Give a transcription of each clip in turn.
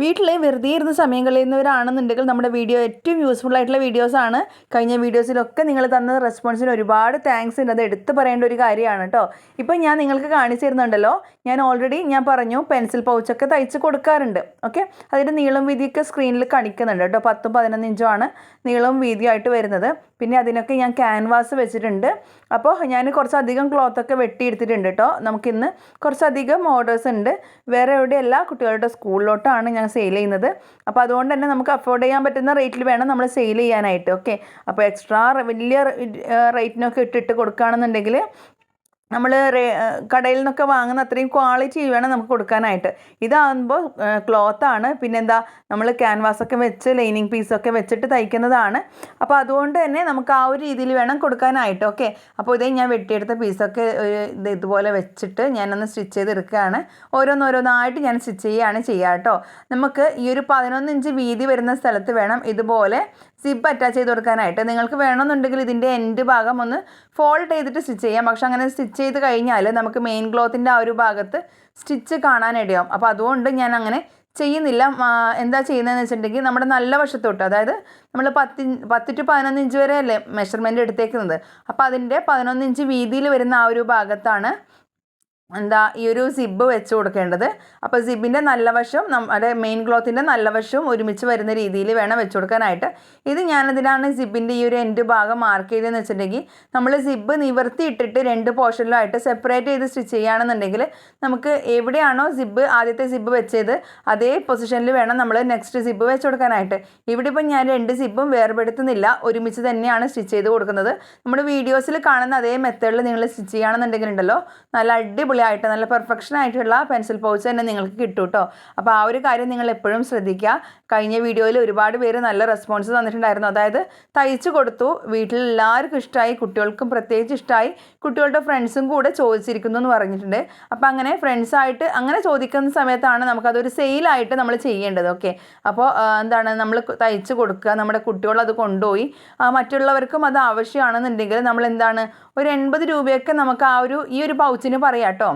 വീട്ടിൽ വെറുതെ ഇരുന്ന് സമയം കളയുന്നവരാണെന്നുണ്ടെങ്കിൽ നമ്മുടെ വീഡിയോ ഏറ്റവും യൂസ്ഫുൾ ആയിട്ടുള്ള വീഡിയോസാണ് കഴിഞ്ഞ വീഡിയോസിലൊക്കെ നിങ്ങൾ തന്ന റെസ്പോൺസിന് ഒരുപാട് താങ്ക്സ് ഉണ്ട്. അത് എടുത്ത് പറയേണ്ട ഒരു കാര്യമാണ് കേട്ടോ ഇപ്പം ഞാൻ നിങ്ങൾക്ക് കാണിച്ചു തരുന്നുണ്ടല്ലോ. ഞാൻ ഓൾറെഡി ഞാൻ പറഞ്ഞു പെൻസിൽ പൗച്ചൊക്കെ തയ്ച്ച് കൊടുക്കാറുണ്ട്. ഓക്കെ അതിന്റെ നീളം വീതിയൊക്കെ സ്ക്രീനിൽ കാണിക്കുന്നുണ്ട് കേട്ടോ പത്തും പതിനൊന്ന് നീളവും വീതിയായിട്ട് വരുന്നത്. പിന്നെ അതിനൊക്കെ ഞാൻ ക്യാൻവാസ് വെച്ചിട്ടുണ്ട്. അപ്പോൾ ഞാൻ കുറച്ചധികം ക്ലോത്തൊക്കെ വെട്ടിയെടുത്തിട്ടുണ്ട് കേട്ടോ നമുക്കിന്ന് കുറച്ചധികം ഓർഡേഴ്സ് ഉണ്ട്. വേറെ എവിടെയല്ല കുട്ടികളുടെ സ്കൂളിലോട്ടാണ് ഞാൻ സെയിൽ ചെയ്യുന്നത്. അപ്പോൾ അതുകൊണ്ട് തന്നെ നമുക്ക് അഫോർഡ് ചെയ്യാൻ പറ്റുന്ന റേറ്റിൽ വേണം നമ്മൾ സെയിൽ ചെയ്യാനായിട്ട്. ഓക്കെ അപ്പോൾ എക്സ്ട്രാ വലിയ റേറ്റിനൊക്കെ ഇട്ടിട്ട് കൊടുക്കുകയാണെന്നുണ്ടെങ്കിൽ നമ്മൾ കടയിൽ നിന്നൊക്കെ വാങ്ങുന്ന അത്രയും ക്വാളിറ്റി വേണം നമുക്ക് കൊടുക്കാനായിട്ട്. ഇതാകുമ്പോൾ ക്ലോത്താണ് പിന്നെന്താ നമ്മൾ ക്യാൻവാസൊക്കെ വെച്ച് ലൈനിങ് പീസൊക്കെ വെച്ചിട്ട് തയ്ക്കുന്നതാണ്. അപ്പോൾ അതുകൊണ്ട് തന്നെ നമുക്ക് ആ ഒരു രീതിയിൽ വേണം കൊടുക്കാനായിട്ട് ഓക്കെ അപ്പോൾ ഇതേ ഞാൻ വെട്ടിയെടുത്ത പീസൊക്കെ ഇത് ഇതുപോലെ വെച്ചിട്ട് ഞാനൊന്ന് സ്റ്റിച്ച് ചെയ്തെടുക്കുകയാണ്. ഓരോന്നോരോന്നായിട്ട് ഞാൻ സ്റ്റിച്ച് ചെയ്യുകയാണ് ചെയ്യുക കേട്ടോ നമുക്ക് ഈ ഒരു പതിനൊന്ന് ഇഞ്ച് വീതി വരുന്ന സ്ഥലത്ത് വേണം ഇതുപോലെ സിബ് അറ്റാച്ച് ചെയ്ത് കൊടുക്കാനായിട്ട് നിങ്ങൾക്ക് വേണമെന്നുണ്ടെങ്കിൽ ഇതിന്റെ എൻഡ് ഭാഗം ഒന്ന് ഫോൾഡ് ചെയ്തിട്ട് സ്റ്റിച്ച് ചെയ്യാം. പക്ഷെ അങ്ങനെ സ്റ്റിച്ച് ചെയ്ത് കഴിഞ്ഞാൽ നമുക്ക് മെയിൻ ക്ലോത്തിന്റെ ആ ഒരു ഭാഗത്ത് സ്റ്റിച്ച് കാണാനിടയാവും അപ്പോൾ അതുകൊണ്ട് ഞാൻ അങ്ങനെ ചെയ്യുന്നില്ല. എന്താ ചെയ്യുന്നതെന്ന് വെച്ചിട്ടുണ്ടെങ്കിൽ നമ്മുടെ നല്ല വശത്തോട്ട് അതായത് നമ്മൾ പത്തി പത്ത് ടു പതിനൊന്ന് ഇഞ്ച് വരെ അല്ലേ മെഷർമെന്റ് എടുത്തേക്കുന്നത്. അപ്പോൾ അതിന്റെ പതിനൊന്ന് ഇഞ്ച് വീതിയിൽ വരുന്ന ആ ഒരു ഭാഗത്താണ് എന്താ ഈ ഒരു സിബ് വെച്ച് കൊടുക്കേണ്ടത്. അപ്പോൾ സിബിന്റെ നല്ല വശവും നമ്മുടെ മെയിൻ ക്ലോത്തിന്റെ നല്ല വശവും ഒരുമിച്ച് വരുന്ന രീതിയിൽ വേണം വെച്ച് കൊടുക്കാനായിട്ട്. ഇത് ഞാനതിനാണ് സിബിന്റെ ഈ ഒരു എൻഡ് ഭാഗം മാർക്ക് ചെയ്തതെന്ന് വെച്ചിട്ടുണ്ടെങ്കിൽ നമ്മൾ സിബ് നിവർത്തി ഇട്ടിട്ട് രണ്ട് പോർഷനിലായിട്ട് സെപ്പറേറ്റ് ചെയ്ത് സ്റ്റിച്ച് ചെയ്യുകയാണെന്നുണ്ടെങ്കിൽ നമുക്ക് എവിടെയാണോ സിബ് ആദ്യത്തെ സിബ് വെച്ചത് അതേ പൊസിഷനിൽ വേണം നമ്മൾ നെക്സ്റ്റ് സിബ് വെച്ച് കൊടുക്കാനായിട്ട്. ഇവിടെ ഇപ്പം ഞാൻ രണ്ട് സിബും വേർപെടുത്തുന്നില്ല. ഒരുമിച്ച് തന്നെയാണ് സ്റ്റിച്ച് ചെയ്ത് കൊടുക്കുന്നത്. നമ്മുടെ വീഡിയോസിൽ കാണുന്ന അതേ മെത്തേഡിൽ നിങ്ങൾ സ്റ്റിച്ച് ചെയ്യുകയാണെന്നുണ്ടെങ്കിൽ ഉണ്ടല്ലോ നല്ല അടിപൊളി അടിപൊളിയായിട്ട് നല്ല പെർഫെക്ഷൻ ആയിട്ടുള്ള പെൻസിൽ പൗച്ച് തന്നെ നിങ്ങൾക്ക് കിട്ടും കേട്ടോ അപ്പോൾ ആ ഒരു കാര്യം നിങ്ങൾ എപ്പോഴും ശ്രദ്ധിക്കുക. കഴിഞ്ഞ വീഡിയോയിൽ ഒരുപാട് പേര് നല്ല റെസ്പോൺസ് തന്നിട്ടുണ്ടായിരുന്നു. അതായത് തയ്ച്ചു കൊടുത്തു. വീട്ടിൽ എല്ലാവർക്കും ഇഷ്ടമായി കുട്ടികൾക്കും പ്രത്യേകിച്ച് ഇഷ്ടമായി കുട്ടികളുടെ ഫ്രണ്ട്സും കൂടെ ചോദിച്ചിരിക്കുന്നു എന്ന് പറഞ്ഞിട്ടുണ്ട്. അപ്പോൾ അങ്ങനെ ഫ്രണ്ട്സായിട്ട് അങ്ങനെ ചോദിക്കുന്ന സമയത്താണ് നമുക്കതൊരു സെയിലായിട്ട് നമ്മൾ ചെയ്യേണ്ടത്. ഓക്കെ അപ്പോൾ എന്താണ് നമ്മൾ തയ്ച്ചു കൊടുക്കുക. നമ്മുടെ കുട്ടികൾ അത് കൊണ്ടുപോയി. മറ്റുള്ളവർക്കും അത് ആവശ്യമാണെന്നുണ്ടെങ്കിൽ നമ്മൾ എന്താണ് ഒരു എൺപത് രൂപയൊക്കെ നമുക്ക് ആ ഒരു ഈ ഒരു പൗച്ചിന് പറയാം കേട്ടോ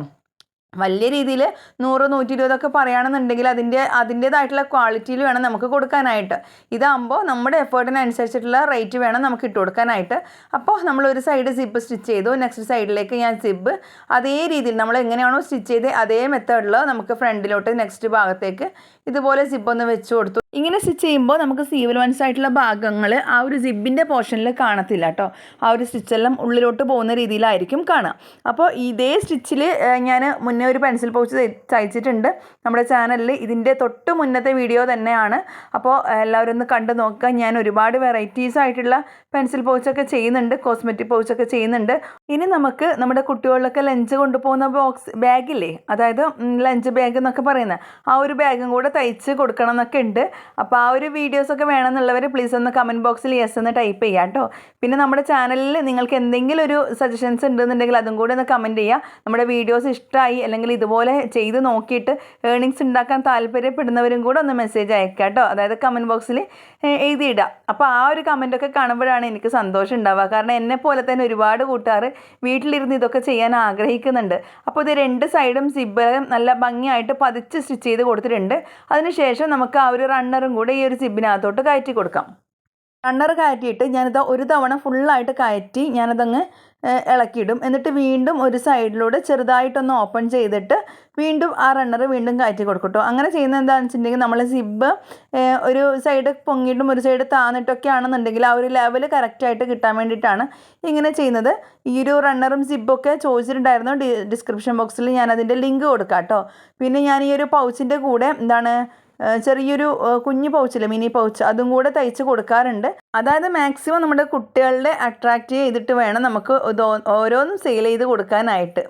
വലിയ രീതിയിൽ നൂറ് നൂറ്റി ഇരുപതൊക്കെ പറയുകയാണെന്നുണ്ടെങ്കിൽ അതിന്റെ അതിന്റേതായിട്ടുള്ള ക്വാളിറ്റിയിൽ വേണം നമുക്ക് കൊടുക്കാനായിട്ട്. ഇതാകുമ്പോൾ നമ്മുടെ എഫേർട്ടിനനുസരിച്ചിട്ടുള്ള റേറ്റ് വേണം നമുക്ക് ഇട്ട് കൊടുക്കാനായിട്ട്. അപ്പോൾ നമ്മൾ ഒരു സൈഡ് സിബ് സ്റ്റിച്ച് ചെയ്തു നെക്സ്റ്റ് സൈഡിലേക്ക് ഞാൻ സിബ്. അതേ രീതിയിൽ നമ്മൾ എങ്ങനെയാണോ സ്റ്റിച്ച് ചെയ്ത് അതേ മെത്തേഡിൽ നമുക്ക് ഫ്രണ്ടിലോട്ട് നെക്സ്റ്റ് ഭാഗത്തേക്ക് ഇതുപോലെ സിബ് ഒന്ന് വെച്ച് കൊടുത്തു. ഇങ്ങനെ സ്റ്റിച്ച് ചെയ്യുമ്പോൾ നമുക്ക് സീവൽ വൺസ് ആയിട്ടുള്ള ഭാഗങ്ങൾ ആ ഒരു സിബിന്റെ പോർഷനിൽ കാണത്തില്ല കേട്ടോ ആ ഒരു സ്റ്റിച്ചെല്ലാം ഉള്ളിലോട്ട് പോകുന്ന രീതിയിലായിരിക്കും കാണുക. അപ്പോൾ ഇതേ സ്റ്റിച്ചിൽ ഞാൻ മുന്നേ മുന്നേ ഒരു പെൻസിൽ പൗച്ച് തയ്ച്ചിട്ടുണ്ട്. നമ്മുടെ ചാനലിൽ ഇതിന്റെ തൊട്ട് മുന്നത്തെ വീഡിയോ തന്നെയാണ്. അപ്പോൾ എല്ലാവരും ഒന്ന് കണ്ടു നോക്കുക. ഞാൻ ഒരുപാട് വെറൈറ്റീസ് ആയിട്ടുള്ള പെൻസിൽ പൗച്ചൊക്കെ ചെയ്യുന്നുണ്ട് കോസ്മെറ്റിക് പൗച്ചൊക്കെ ചെയ്യുന്നുണ്ട്. ഇനി നമുക്ക് നമ്മുടെ കുട്ടികളിലൊക്കെ ലഞ്ച് കൊണ്ടുപോകുന്ന ബോക്സ് ബാഗില്ലേ അതായത് ലഞ്ച് ബാഗ് എന്നൊക്കെ പറയുന്നത്. ആ ഒരു ബാഗും കൂടെ തയ്ച്ച് കൊടുക്കണം എന്നൊക്കെ ഉണ്ട്. അപ്പോൾ ആ ഒരു വീഡിയോസൊക്കെ വേണമെന്നുള്ളവർ പ്ലീസ് ഒന്ന് കമന്റ് ബോക്സിൽ യെസ് എന്ന് ടൈപ്പ് ചെയ്യാം കേട്ടോ. പിന്നെ നമ്മുടെ ചാനലിൽ നിങ്ങൾക്ക് എന്തെങ്കിലും ഒരു സജഷൻസ് ഉണ്ടെന്നുണ്ടെങ്കിൽ അതും കൂടെ ഒന്ന് കമന്റ് ചെയ്യുക നമ്മുടെ വീഡിയോസ് ഇഷ്ടമായി അല്ലെങ്കിൽ ഇതുപോലെ ചെയ്ത് നോക്കിയിട്ട് ഏണിങ്സ് ഉണ്ടാക്കാൻ താല്പര്യപ്പെടുന്നവരും കൂടെ ഒന്ന് മെസ്സേജ് അയക്കാം കേട്ടോ. അതായത് കമന്റ് ബോക്സിൽ എഴുതിയിടുക. അപ്പോൾ ആ ഒരു കമന്റൊക്കെ കാണുമ്പോഴാണ് എനിക്ക് സന്തോഷം ഉണ്ടാവുക. കാരണം എന്നെ പോലെ തന്നെ ഒരുപാട് കൂട്ടുകാർ വീട്ടിലിരുന്ന് ഇതൊക്കെ ചെയ്യാൻ ആഗ്രഹിക്കുന്നുണ്ട്. അപ്പോൾ ഇത് രണ്ട് സൈഡും സിബ് നല്ല ഭംഗിയായിട്ട് പതിച്ച് സ്റ്റിച്ച് ചെയ്ത് കൊടുത്തിട്ടുണ്ട്. അതിനുശേഷം നമുക്ക് ആ ഒരു റണ്ണറും കൂടെ ഈ ഒരു സിബിനകത്തോട്ട് കയറ്റി കൊടുക്കാം. റണ്ണർ കയറ്റിയിട്ട് ഞാനിത് ഒരു തവണ ഫുള്ളായിട്ട് കയറ്റി ഞാനതങ്ങ് ഇളക്കിയിടും. എന്നിട്ട് വീണ്ടും ഒരു സൈഡിലൂടെ ചെറുതായിട്ടൊന്ന് ഓപ്പൺ ചെയ്തിട്ട് വീണ്ടും ആ റണ്ണർ വീണ്ടും കയറ്റി കൊടുക്കട്ടോ അങ്ങനെ ചെയ്യുന്നത് എന്താണെന്ന് വെച്ചിട്ടുണ്ടെങ്കിൽ നമ്മൾ സിബ് ഒരു സൈഡ് പൊങ്ങിയിട്ടും ഒരു സൈഡ് താന്നിട്ടൊക്കെ ആണെന്നുണ്ടെങ്കിൽ ആ ഒരു ലെവൽ കറക്റ്റായിട്ട് കിട്ടാൻ വേണ്ടിയിട്ടാണ് ഇങ്ങനെ ചെയ്യുന്നത്. ഈ ഒരു റണ്ണറും സിബൊക്കെ ചോദിച്ചിട്ടുണ്ടായിരുന്നു. ഡിസ്ക്രിപ്ഷൻ ബോക്സിൽ ഞാൻ അതിന്റെ ലിങ്ക് കൊടുക്കാം കേട്ടോ പിന്നെ ഞാൻ ഈ ഒരു പൗച്ചിന്റെ കൂടെ എന്താണ് ചെറിയൊരു കുഞ്ഞു പൗച്ചില്ല മിനി പൗച്ച് അതും കൂടെ തയ്ച്ച് കൊടുക്കാറുണ്ട്. അതായത് മാക്സിമം നമ്മുടെ കുട്ടികളുടെ അട്രാക്റ്റ് ചെയ്തിട്ട് വേണം നമുക്ക് ഓരോന്നും സെയിൽ ചെയ്ത് കൊടുക്കാനായിട്ട്.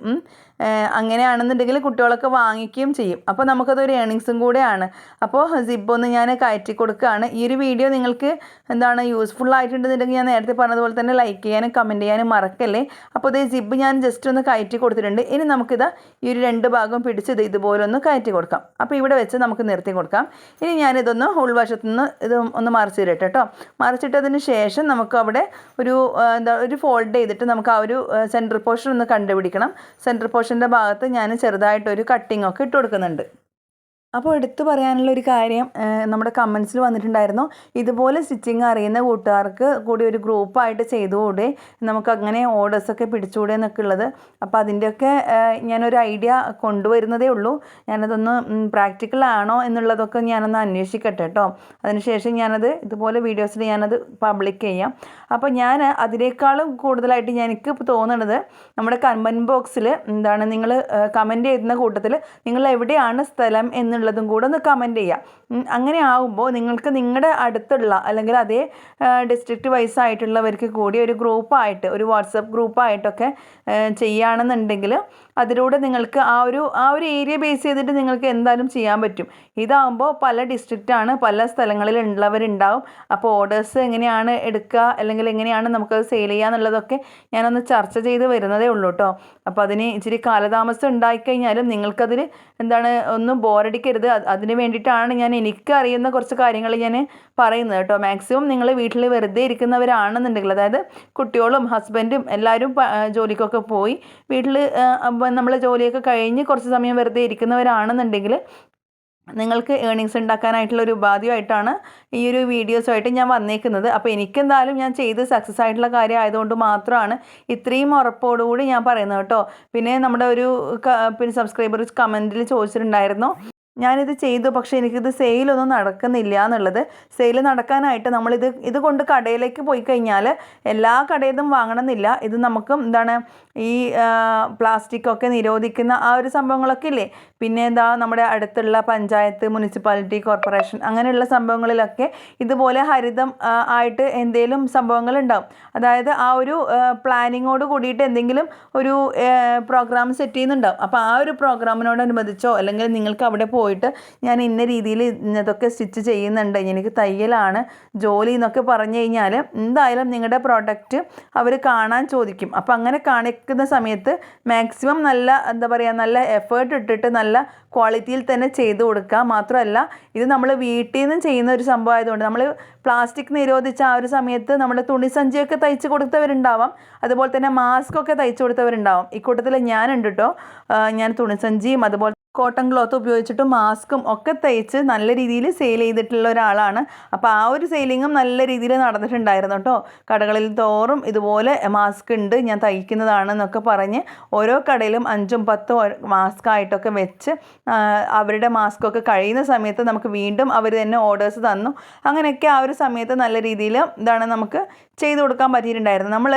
അങ്ങനെയാണെന്നുണ്ടെങ്കിൽ കുട്ടികളൊക്കെ വാങ്ങിക്കുകയും ചെയ്യും. അപ്പോൾ നമുക്കതൊരു ഏണിങ്സും കൂടെയാണ്. അപ്പോൾ സിബൊന്ന് ഞാൻ കയറ്റി കൊടുക്കുകയാണ്. ഈ ഒരു വീഡിയോ നിങ്ങൾക്ക് എന്താണ് യൂസ്ഫുൾ ആയിട്ടുണ്ടെന്നുണ്ടെങ്കിൽ ഞാൻ നേരത്തെ പറഞ്ഞതുപോലെ തന്നെ ലൈക്ക് ചെയ്യാനും കമന്റ് ചെയ്യാനും മറക്കല്ലേ? അപ്പോൾ ഇത് സിബ് ഞാൻ ജസ്റ്റ് ഒന്ന് കയറ്റി കൊടുത്തിട്ടുണ്ട്. ഇനി നമുക്കിത് ഈ ഒരു രണ്ട് ഭാഗം പിടിച്ചത് ഇതുപോലെ ഒന്ന് കയറ്റി കൊടുക്കാം. അപ്പോൾ ഇവിടെ വെച്ച് നമുക്ക് നിർത്തി കൊടുക്കാം. ഇനി ഞാനിതൊന്ന് ഉൾവശത്തു നിന്ന് ഇത് ഒന്ന് മറിച്ച് തരട്ടെ കേട്ടോ. മറിച്ചിട്ടതിന് ശേഷം നമുക്ക് അവിടെ ഒരു എന്താ ഒരു ഫോൾഡ് ചെയ്തിട്ട് നമുക്ക് ആ ഒരു സെന്റർ പോർഷൻ ഒന്ന് കണ്ടുപിടിക്കണം. സെന്റർ പോർഷൻ പോർഷന്റെ ഭാഗത്ത് ഞാൻ ചെറുതായിട്ടൊരു കട്ടിങ്ങൊക്കെ ഇട്ട് കൊടുക്കുന്നുണ്ട് അപ്പോൾ എടുത്തു പറയാനുള്ള ഒരു കാര്യം നമ്മുടെ കമൻസിൽ വന്നിട്ടുണ്ടായിരുന്നു. ഇതുപോലെ സ്റ്റിച്ചിങ് അറിയുന്ന കൂട്ടുകാർക്ക് കൂടി ഒരു ഗ്രൂപ്പായിട്ട് ചെയ്തുകൂടെ നമുക്ക് അങ്ങനെ ഓർഡേഴ്സൊക്കെ പിടിച്ചുകൂടെ എന്നൊക്കെ ഉള്ളത്. അപ്പോൾ അതിന്റെയൊക്കെ ഞാനൊരു ഐഡിയ കൊണ്ടുവരുന്നതേ ഉള്ളൂ. ഞാനതൊന്ന് പ്രാക്ടിക്കൽ ആണോ എന്നുള്ളതൊക്കെ ഞാനൊന്ന് അന്വേഷിക്കട്ടെ കേട്ടോ. അതിനുശേഷം ഞാനത് ഇതുപോലെ വീഡിയോസിൽ ഞാനത് പബ്ലിക് ചെയ്യാം. അപ്പോൾ ഞാൻ അതിനേക്കാളും കൂടുതലായിട്ട് എനിക്ക് തോന്നുന്നത് നമ്മുടെ കമന്റ് ബോക്സിൽ എന്താണ് നിങ്ങൾ കമന്റ് ചെയ്യുന്ന കൂട്ടത്തിൽ നിങ്ങൾ എവിടെയാണ് സ്ഥലം എന്നുള്ളതും കൂടെ ഒന്ന് കമന്റ് ചെയ്യാം. അങ്ങനെ ആകുമ്പോൾ നിങ്ങൾക്ക് നിങ്ങളുടെ അടുത്തുള്ള അല്ലെങ്കിൽ അതേ ഡിസ്ട്രിക്റ്റ് വൈസ് ആയിട്ടുള്ളവർക്ക് കൂടി ഒരു ഗ്രൂപ്പായിട്ട് ഒരു വാട്സപ്പ് ഗ്രൂപ്പായിട്ടൊക്കെ ചെയ്യുകയാണെന്നുണ്ടെങ്കിൽ അതിലൂടെ നിങ്ങൾക്ക് ആ ഒരു ആ ഒരു ഏരിയ ബേസ് ചെയ്തിട്ട് നിങ്ങൾക്ക് എന്തായാലും ചെയ്യാൻ പറ്റും. ഇതാകുമ്പോൾ പല ഡിസ്ട്രിക്റ്റാണ് പല സ്ഥലങ്ങളിൽ ഉള്ളവരുണ്ടാവും. അപ്പോൾ ഓർഡേഴ്സ് എങ്ങനെയാണ് എടുക്കുക അല്ലെങ്കിൽ എങ്ങനെയാണ് നമുക്കത് സെയിൽ ചെയ്യുക എന്നുള്ളതൊക്കെ ഞാനൊന്ന് ചർച്ച ചെയ്ത് വരുന്നതേ ഉള്ളൂ കേട്ടോ അപ്പോൾ അതിന് ഇച്ചിരി കാലതാമസം ഉണ്ടായിക്കഴിഞ്ഞാലും നിങ്ങൾക്കതിൽ എന്താണ് ഒന്നും ബോറടിക്കരുത് അത് അതിന് വേണ്ടിയിട്ടാണ് ഞാൻ എനിക്ക് അറിയുന്ന കുറച്ച് കാര്യങ്ങൾ ഞാൻ പറയുന്നത് കേട്ടോ. മാക്സിമം നിങ്ങൾ വീട്ടിൽ വെറുതെ ഇരിക്കുന്നവരാണെന്നുണ്ടെങ്കിൽ അതായത് കുട്ടികളും ഹസ്ബൻഡും എല്ലാവരും ജോലിക്കൊക്കെ പോയി വീട്ടിൽ നമ്മൾ ജോലിയൊക്കെ കഴിഞ്ഞ് കുറച്ച് സമയം വെറുതെ ഇരിക്കുന്നവരാണെന്നുണ്ടെങ്കിൽ നിങ്ങൾക്ക് ഏണിങ്സ് ഉണ്ടാക്കാനായിട്ടുള്ള ഒരു ഉപാധിയായിട്ടാണ് ഈ ഒരു വീഡിയോസുമായിട്ട് ഞാൻ വന്നേക്കുന്നത്. അപ്പോൾ എനിക്കെന്തായാലും ഞാൻ ചെയ്ത് സക്സസ് ആയിട്ടുള്ള കാര്യം ആയതുകൊണ്ട് മാത്രമാണ് ഇത്രയും ഉറപ്പോടുകൂടി ഞാൻ പറയുന്നത് കേട്ടോ. പിന്നെ നമ്മുടെ ഒരു പിന്നെ സബ്സ്ക്രൈബർ കമന്റിൽ ചോദിച്ചിട്ടുണ്ടായിരുന്നു. ഞാനിത് ചെയ്തു പക്ഷേ എനിക്കിത് സെയിലൊന്നും നടക്കുന്നില്ല എന്നുള്ളത്. സെയിൽ നടക്കാനായിട്ട് നമ്മളിത് ഇത് കൊണ്ട് കടയിലേക്ക് പോയി കഴിഞ്ഞാൽ എല്ലാ കടയിലും വാങ്ങണമെന്നില്ല. ഇത് നമുക്ക് എന്താണ് ഈ പ്ലാസ്റ്റിക് ഒക്കെ നിരോധിക്കുന്ന ആ ഒരു സംഭവങ്ങളൊക്കെ ഇല്ലേ? പിന്നെ എന്താ നമ്മുടെ അടുത്തുള്ള പഞ്ചായത്ത് മുനിസിപ്പാലിറ്റി കോർപ്പറേഷൻ അങ്ങനെയുള്ള സംഭവങ്ങളിലൊക്കെ ഇതുപോലെ ഹരിതം ആയിട്ട് എന്തെങ്കിലും സംഭവങ്ങൾ ഉണ്ടാവും അതായത് ആ ഒരു പ്ലാനിങ്ങോട് കൂടിയിട്ട് എന്തെങ്കിലും ഒരു പ്രോഗ്രാം സെറ്റ് ചെയ്യുന്നുണ്ടാവും. അപ്പോൾ ആ ഒരു പ്രോഗ്രാമിനോടനുബന്ധിച്ചോ അല്ലെങ്കിൽ നിങ്ങൾക്ക് അവിടെ പോയിട്ട് ഞാൻ ഇന്ന രീതിയിൽ ഇന്നതൊക്കെ സ്റ്റിച്ച് ചെയ്യുന്നുണ്ട് എനിക്ക് തയ്യലാണ് ജോലി എന്നൊക്കെ പറഞ്ഞു കഴിഞ്ഞാൽ എന്തായാലും നിങ്ങളുടെ പ്രോഡക്റ്റ് അവർ കാണാൻ ചോദിക്കും. അപ്പോൾ അങ്ങനെ കാണിക്കുന്ന സമയത്ത് മാക്സിമം നല്ല എന്താ പറയുക നല്ല എഫേർട്ട് ഇട്ടിട്ട് നല്ല ക്വാളിറ്റിയിൽ തന്നെ ചെയ്ത് കൊടുക്കുക. മാത്രമല്ല ഇത് നമ്മൾ വീട്ടിൽ നിന്ന് ചെയ്യുന്ന ഒരു സംഭവം ആയതുകൊണ്ട് നമ്മൾ പ്ലാസ്റ്റിക് നിരോധിച്ച ആ ഒരു സമയത്ത് നമ്മൾ തുണിസഞ്ചിയൊക്കെ തയ്ച്ച് കൊടുത്തവരുണ്ടാവാം. അതുപോലെ തന്നെ മാസ്ക് ഒക്കെ തയ്ച്ച് കൊടുത്തവരുണ്ടാവാം. ഇക്കൂട്ടത്തിൽ ഞാനുണ്ട് കേട്ടോ ഞാൻ തുണിസഞ്ചിയും അതുപോലെ കോട്ടൺ ക്ലോത്ത് ഉപയോഗിച്ചിട്ട് മാസ്കും ഒക്കെ തയ്ച്ച് നല്ല രീതിയിൽ സെയിൽ ചെയ്തിട്ടുള്ള ഒരാളാണ്. അപ്പോൾ ആ ഒരു സെയിലിങ്ങും നല്ല രീതിയിൽ നടന്നിട്ടുണ്ടായിരുന്നു കേട്ടോ കടകളിൽ തോറും ഇതുപോലെ മാസ്ക് ഉണ്ട് ഞാൻ തയ്ക്കുന്നതാണെന്നൊക്കെ പറഞ്ഞ് ഓരോ കടയിലും അഞ്ചും പത്തും മാസ്ക് ആയിട്ടൊക്കെ വെച്ച് അവരുടെ മാസ്ക് ഒക്കെ കഴിയുന്ന സമയത്ത് നമുക്ക് വീണ്ടും അവർ തന്നെ ഓർഡേഴ്സ് തന്നു. അങ്ങനെയൊക്കെ ആ ഒരു സമയത്ത് നല്ല രീതിയിൽ ഇതാണ് നമുക്ക് ചെയ്തു കൊടുക്കാൻ പറ്റിയിട്ടുണ്ടായിരുന്നു നമ്മൾ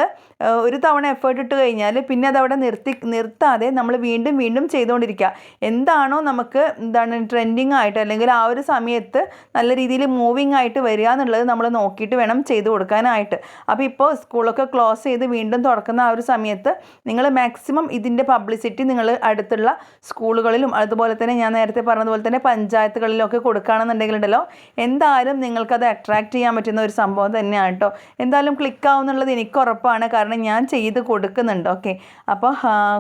ഒരു തവണ എഫേർട്ട് ഇട്ട് കഴിഞ്ഞാൽ പിന്നെ അതവിടെ നിർത്തി നിർത്താതെ നമ്മൾ വീണ്ടും വീണ്ടും ചെയ്തുകൊണ്ടിരിക്കുക. എന്താണോ നമുക്ക് എന്താണ് ട്രെൻഡിങ് ആയിട്ട് അല്ലെങ്കിൽ ആ ഒരു സമയത്ത് നല്ല രീതിയിൽ മൂവിങ് ആയിട്ട് വരിക എന്നുള്ളത് നമ്മൾ നോക്കിയിട്ട് വേണം ചെയ്തു കൊടുക്കാനായിട്ട്. അപ്പോൾ ഇപ്പോൾ സ്കൂളൊക്കെ ക്ലോസ് ചെയ്ത് വീണ്ടും തുറക്കുന്ന ആ ഒരു സമയത്ത് നിങ്ങൾ മാക്സിമം ഇതിന്റെ പബ്ലിസിറ്റി നിങ്ങൾ അടുത്തുള്ള സ്കൂളുകളിലും അതുപോലെ തന്നെ ഞാൻ നേരത്തെ പറഞ്ഞതുപോലെ തന്നെ പഞ്ചായത്തുകളിലൊക്കെ കൊടുക്കുകയാണെന്നുണ്ടെങ്കിലുണ്ടല്ലോ എന്തായാലും നിങ്ങൾക്കത് അട്രാക്റ്റ് ചെയ്യാൻ പറ്റുന്ന ഒരു സംഭവം തന്നെയാണ് കേട്ടോ. എന്തായാലും ക്ലിക്ക് ആവുന്നുള്ളത് എനിക്ക് ഉറപ്പാണ്. കാരണം ഞാൻ ചെയ്ത് കൊടുക്കുന്നുണ്ട്. ഓക്കെ അപ്പോൾ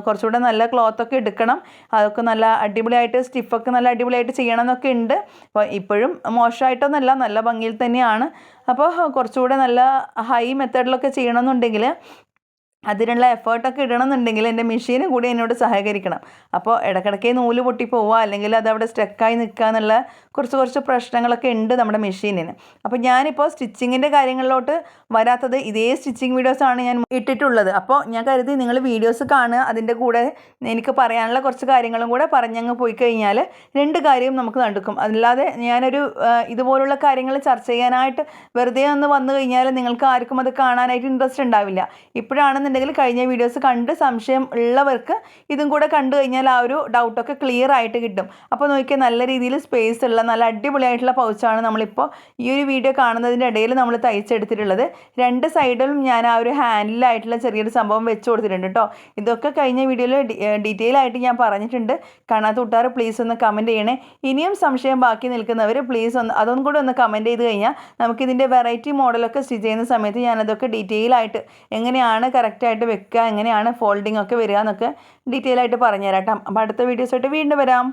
കുറച്ചുകൂടെ നല്ല ക്ലോത്ത് ഒക്കെ എടുക്കണം. അതൊക്കെ നല്ല അടിപൊളിയായിട്ട് സ്റ്റിഫൊക്കെ നല്ല അടിപൊളിയായിട്ട് ചെയ്യണം എന്നൊക്കെ ഉണ്ട്. അപ്പോൾ ഇപ്പോഴും മോശമായിട്ടൊന്നുമല്ല നല്ല ഭംഗിയിൽ തന്നെയാണ്. അപ്പോൾ കുറച്ചുകൂടെ നല്ല ഹൈ മെത്തേഡിലൊക്കെ ചെയ്യണമെന്നുണ്ടെങ്കിൽ അതിനുള്ള എഫേർട്ടൊക്കെ ഇടണമെന്നുണ്ടെങ്കിൽ എന്റെ മെഷീനും കൂടി എന്നോട് സഹകരിക്കണം. അപ്പോൾ ഇടയ്ക്കിടയ്ക്ക് നൂൽ പൊട്ടി പോവുക അല്ലെങ്കിൽ അത് അതവിടെ സ്റ്റക്കായി നിൽക്കുക എന്നുള്ള കുറച്ച് കുറച്ച് പ്രശ്നങ്ങളൊക്കെ ഉണ്ട് നമ്മുടെ മെഷീനിന് അപ്പോൾ ഞാനിപ്പോൾ സ്റ്റിച്ചിങ്ങിന്റെ കാര്യങ്ങളിലോട്ട് വരാത്തത് ഇതേ സ്റ്റിച്ചിങ് വീഡിയോസാണ് ഞാൻ ഇട്ടിട്ടുള്ളത്. അപ്പോൾ ഞാൻ കരുതി നിങ്ങൾ വീഡിയോസ് കാണുക അതിന്റെ കൂടെ എനിക്ക് പറയാനുള്ള കുറച്ച് കാര്യങ്ങളും കൂടെ പറഞ്ഞങ്ങ് പോയി കഴിഞ്ഞാൽ രണ്ട് കാര്യവും നമുക്ക് നടക്കും. അല്ലാതെ ഞാനൊരു ഇതുപോലുള്ള കാര്യങ്ങൾ ചർച്ച ചെയ്യാനായിട്ട് വെറുതെ ഒന്ന് വന്നു കഴിഞ്ഞാൽ നിങ്ങൾക്ക് ആർക്കും അത് കാണാനായിട്ട് ഇൻട്രസ്റ്റ് ഉണ്ടാവില്ല. ഇപ്പോഴാണെന്നുണ്ടെങ്കിൽ കഴിഞ്ഞ വീഡിയോസ് കണ്ട് സംശയം ഉള്ളവർക്ക് ഇതും കൂടെ കണ്ടു കഴിഞ്ഞാൽ ആ ഒരു ഡൗട്ടൊക്കെ ക്ലിയർ ആയിട്ട് കിട്ടും. അപ്പോൾ നോക്കിയാൽ നല്ല രീതിയിൽ സ്പേസ് ഉള്ള നല്ല അടിപൊളിയായിട്ടുള്ള പൗച്ചാണ് നമ്മളിപ്പോൾ ഈ ഒരു വീഡിയോ കാണുന്നതിന്റെ ഇടയിൽ നമ്മൾ തയ്ച്ചെടുത്തിട്ടുള്ളത്. രണ്ട് സൈഡിലും ഞാൻ ആ ഒരു ഹാൻഡിലായിട്ടുള്ള ചെറിയൊരു സംഭവം വെച്ച് കൊടുത്തിട്ടുണ്ട് കേട്ടോ ഇതൊക്കെ കഴിഞ്ഞ വീഡിയോയിൽ ഡീറ്റെയിൽ ആയിട്ട് ഞാൻ പറഞ്ഞിട്ടുണ്ട്. കാണാത്ത കൂട്ടുകാർ പ്ലീസ് ഒന്ന് കമന്റ് ചെയ്യണേ. ഇനിയും സംശയം ബാക്കി നിൽക്കുന്നവർ പ്ലീസ് ഒന്ന് അതൊന്നും കൂടെ ഒന്ന് കമന്റ് ചെയ്ത് കഴിഞ്ഞാൽ നമുക്കിതിന്റെ വെറൈറ്റി മോഡലൊക്കെ സ്റ്റിച്ച് ചെയ്യുന്ന സമയത്ത് ഞാനതൊക്കെ ഡീറ്റെയിൽ ആയിട്ട് എങ്ങനെയാണ് കറക്റ്റായിട്ട് വെക്കുക എങ്ങനെയാണ് ഫോൾഡിംഗ് ഒക്കെ വരിക എന്നൊക്കെ ഡീറ്റെയിൽ ആയിട്ട് പറഞ്ഞുതരാം കേട്ടോ. അപ്പോൾ അടുത്ത വീഡിയോസായിട്ട് വീണ്ടും വരാം.